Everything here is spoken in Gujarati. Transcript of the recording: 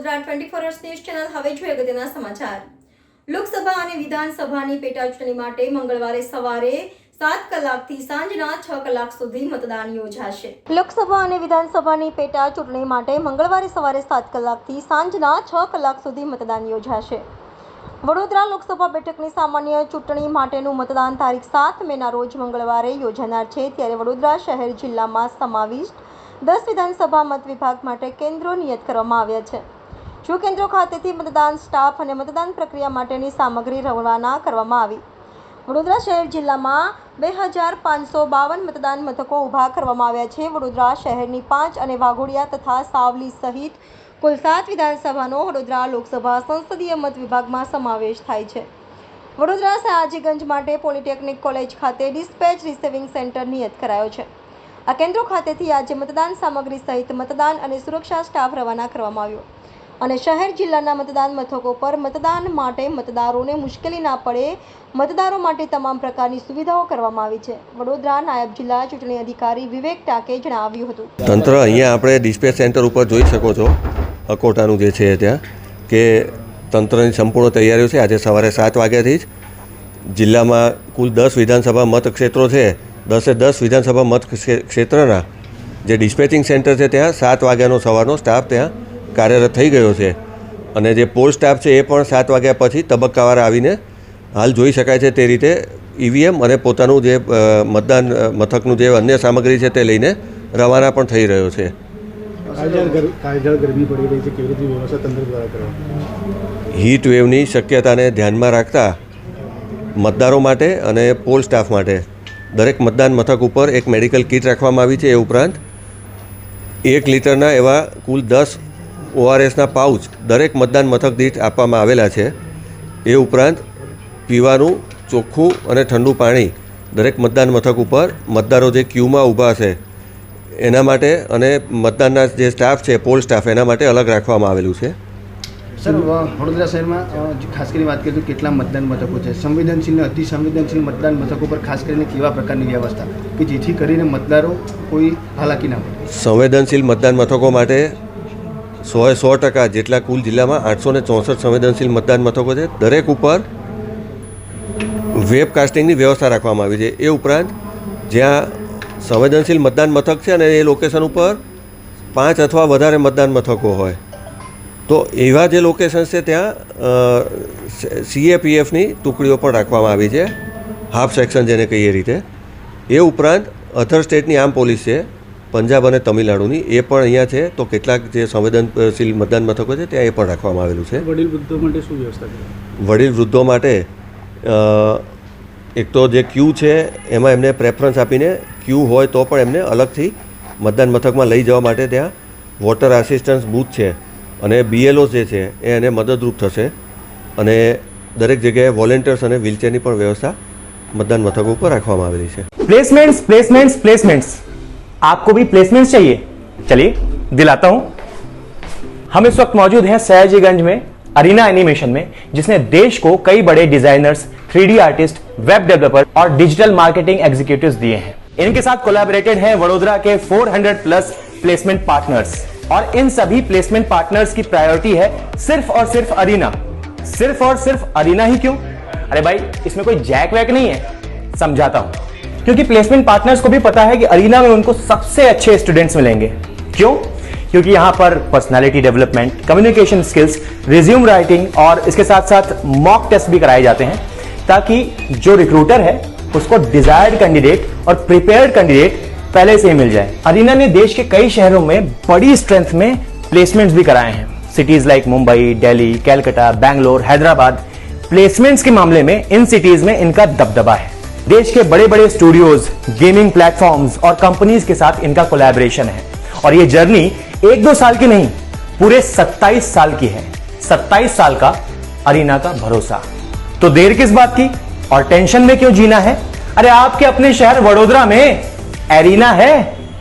Vadodara twenty four news channel હવે જોઈએ અગત્યના સમાચાર. લોકસભા અને વિધાનસભાની પેટા ચૂંટણી માટે મંગળવારે સવારે સાત કલાકથી સાંજના છ કલાક સુધી મતદાન યોજાશે. લોકસભા અને વિધાનસભાની પેટા ચૂંટણી માટે મંગળવારે સવારે સાત કલાકથી સાંજના છ કલાક સુધી મતદાન યોજાશે. વડોદરા લોકસભા બેઠકની સામાન્ય ચૂંટણી માટેનું મતદાન તારીખ સાત મેના રોજ મંગળવારે યોજાનાર છે, ત્યારે વડોદરા શહેર જિલ્લામાં સમાવિષ્ટ દસ વિધાનસભા મત વિભાગ માટે કેન્દ્રો નિયત કરવામાં આવ્યા છે. જો કેન્દ્રો ખાતેથી મતદાન સ્ટાફ અને મતદાન પ્રક્રિયા માટેની સામગ્રી રવાના કરવામાં આવી. વડોદરા શહેર જિલ્લામાં બે હજાર પાંચસો બાવન મતદાન મથકો ઊભા કરવામાં આવ્યા છે. વડોદરા શહેરની પાંચ અને વાઘોડિયા તથા સાવલી સહિત કુલ સાત વિધાનસભાનો વડોદરા લોકસભા સંસદીય મત વિભાગમાં સમાવેશ થાય છે. વડોદરા સયાજીગંજ માટે પોલિટેકનિક કોલેજ ખાતે ડિસ્પેચ રિસીવિંગ સેન્ટર નિયત કરાયો છે. આ કેન્દ્રો ખાતેથી આજે મતદાન સામગ્રી સહિત મતદાન અને સુરક્ષા સ્ટાફ રવાના કરવામાં આવ્યો. અને શહેર જિલ્લાના મતદાન મથકો પર મતદાન માટે મતદારોને મુશ્કેલી ના પડે, મતદારો માટે તમામ પ્રકારની સુવિધાઓ કરવામાં આવી છે. વડોદરા નાયબ જિલ્લા ચૂંટણી અધિકારી વિવેક ટાકે જણાવ્યું હતું. તંત્ર અહીંયા આપણે ડિસ્પેચ સેન્ટર ઉપર જોઈ શકો છો, અકોટાનું જે છે ત્યાં, કે તંત્રની સંપૂર્ણ તૈયારીઓ છે. આજે સવારે સાત વાગ્યાથી જ જિલ્લામાં કુલ દસ વિધાનસભા મતક્ષેત્રો છે. દસે દસ વિધાનસભા મત ક્ષે- ક્ષેત્રના જે ડિસ્પેચિંગ સેન્ટર છે ત્યાં, સાત વાગ્યાનો સવારનો સ્ટાફ ત્યાં કાર્યરત થઈ ગયો છે. અને જે પોલ સ્ટાફ છે એ પણ સાત વાગ્યા પછી તબક્કાવાર આવીને હાલ જોઈ શકાય છે તે રીતે ઈવીએમ અને પોતાનું જે મતદાન મથકનું જે અન્ય સામગ્રી છે તે લઈને રવાના પણ થઈ રહ્યો છે? હીટ વેવની શક્યતાને ધ્યાનમાં રાખતા મતદારો માટે અને પોલ સ્ટાફ માટે દરેક મતદાન મથક ઉપર એક મેડિકલ કિટ રાખવામાં આવી છે એ ઉપરાંત એક લીટરના એવા કુલ દસ ઓઆરએસના પાઉચ દરેક મતદાન મથક દીઠ આપવામાં આવેલા છે. એ ઉપરાંત પીવાનું ચોખ્ખું અને ઠંડુ પાણી દરેક મતદાન મથક ઉપર મતદારો જે ક્યુમાં ઊભા છે એના માટે અને મતદાનના જે સ્ટાફ છે પોલ સ્ટાફ એના માટે અલગ રાખવામાં આવેલું છે. સર વડોદરા શહેરમાં ખાસ કરીને વાત કરીએ તો કેટલા મતદાન મથકો છે? સંવેદનશીલ અને અતિ સંવેદનશીલ મતદાન મથકો પર ખાસ કરીને કેવા પ્રકારની વ્યવસ્થા? કે જેથી કરીને મતદારો કોઈ હાલાકી ના પડે? સંવેદનશીલ મતદાન મથકો માટે સોએ સો ટકા જેટલા કુલ જિલ્લામાં આઠસો ને ચોસઠ સંવેદનશીલ મતદાન મથકો છે. દરેક ઉપર વેબકાસ્ટિંગની વ્યવસ્થા રાખવામાં આવી છે. એ ઉપરાંત જ્યાં સંવેદનશીલ મતદાન મથક છે અને એ લોકેશન ઉપર પાંચ અથવા વધારે મતદાન મથકો હોય. તો એવા જે લોકેશન્સ છે ત્યાં સીએપીએફની ટુકડીઓ પણ રાખવામાં આવી છે. હાફ સેક્શન જેને કહીએ રીતે. એ ઉપરાંત અધર સ્ટેટની આમ પોલીસ છે. પંજાબ અને તમિલનાડુની એ પણ અહીંયા છે. તો કેટલાક જે સંવેદનશીલ મતદાન મથકો છે ત્યાં એ પણ રાખવામાં આવેલું છે. વડીલ વૃદ્ધો માટે શું વ્યવસ્થા વડીલ વૃદ્ધો માટે એક તો જે ક્યુ છે એમાં એમને પ્રેફરન્સ આપીને ક્યુ હોય તો પણ એમને અલગથી મતદાન મથકમાં લઈ જવા માટે ત્યાં વોટર આસિસ્ટન્સ બૂથ છે. અને બીએલઓ જે છે એ એને મદદરૂપ થશે. અને દરેક જગ્યાએ વોલેન્ટિયર્સ અને વ્હીલચેરની પણ વ્યવસ્થા મતદાન મથકો ઉપર રાખવામાં આવેલી છે. પ્લેસમેન્ટ્સ પ્લેસમેન્ટ્સ પ્લેસમેન્ટ્સ आपको भी प्लेसमेंट चाहिए। चलिए, दिलाता हूँ। हम इस वक्त मौजूद हैं सयाजीगंज में, अरीना एनिमेशन में, जिसने देश को कई बड़े designers three artist web developer और डिजिटल मार्केटिंग एग्जीक्यूटिव्स दिए हैं। इनके साथ कोलैबोरेटेड हैं वडोदरा के 400 प्लस प्लेसमेंट पार्टनर्स और इन सभी प्लेसमेंट पार्टनर्स की प्रायोरिटी है सिर्फ़ और सिर्फ़ अरीना। सिर्फ़ और सिर्फ़ अरीना ही क्यों? अरे भाई, इसमें कोई जैक वैक नहीं है। समझाता हूँ। क्योंकि प्लेसमेंट पार्टनर्स को भी पता है कि अरीना में उनको सबसे अच्छे स्टूडेंट्स मिलेंगे। क्यों? क्योंकि यहाँ पर personality development communication skills resume writing और इसके साथ साथ मॉक टेस्ट भी कराए जाते हैं ताकि जो रिक्रूटर है, उसको डिजायर्ड कैंडिडेट और प्रिपेयर्ड कैंडिडेट पहले से ही मिल जाए। अरीना ने देश के कई शहरों में बड़ी स्ट्रेंथ में प्लेसमेंट्स भी कराए हैं। Cities like Mumbai Delhi Calcutta Bangalore Hyderabad placements के मामले में इन सिटीज़ में इनका दबदबा है। देश के बड़े बड़े स्टूडियोज गेमिंग प्लेटफॉर्म्स और कंपनीज़ के साथ इनका कोलैबोरेशन है। और ये जर्नी एक दो साल की नहीं, पूरे 27 साल की है। 27 साल का अरीना का भरोसा। तो देर किस बात की? और टेंशन में क्यों जीना है? अरे आपके अपने शहर वडोदरा में एरिना है।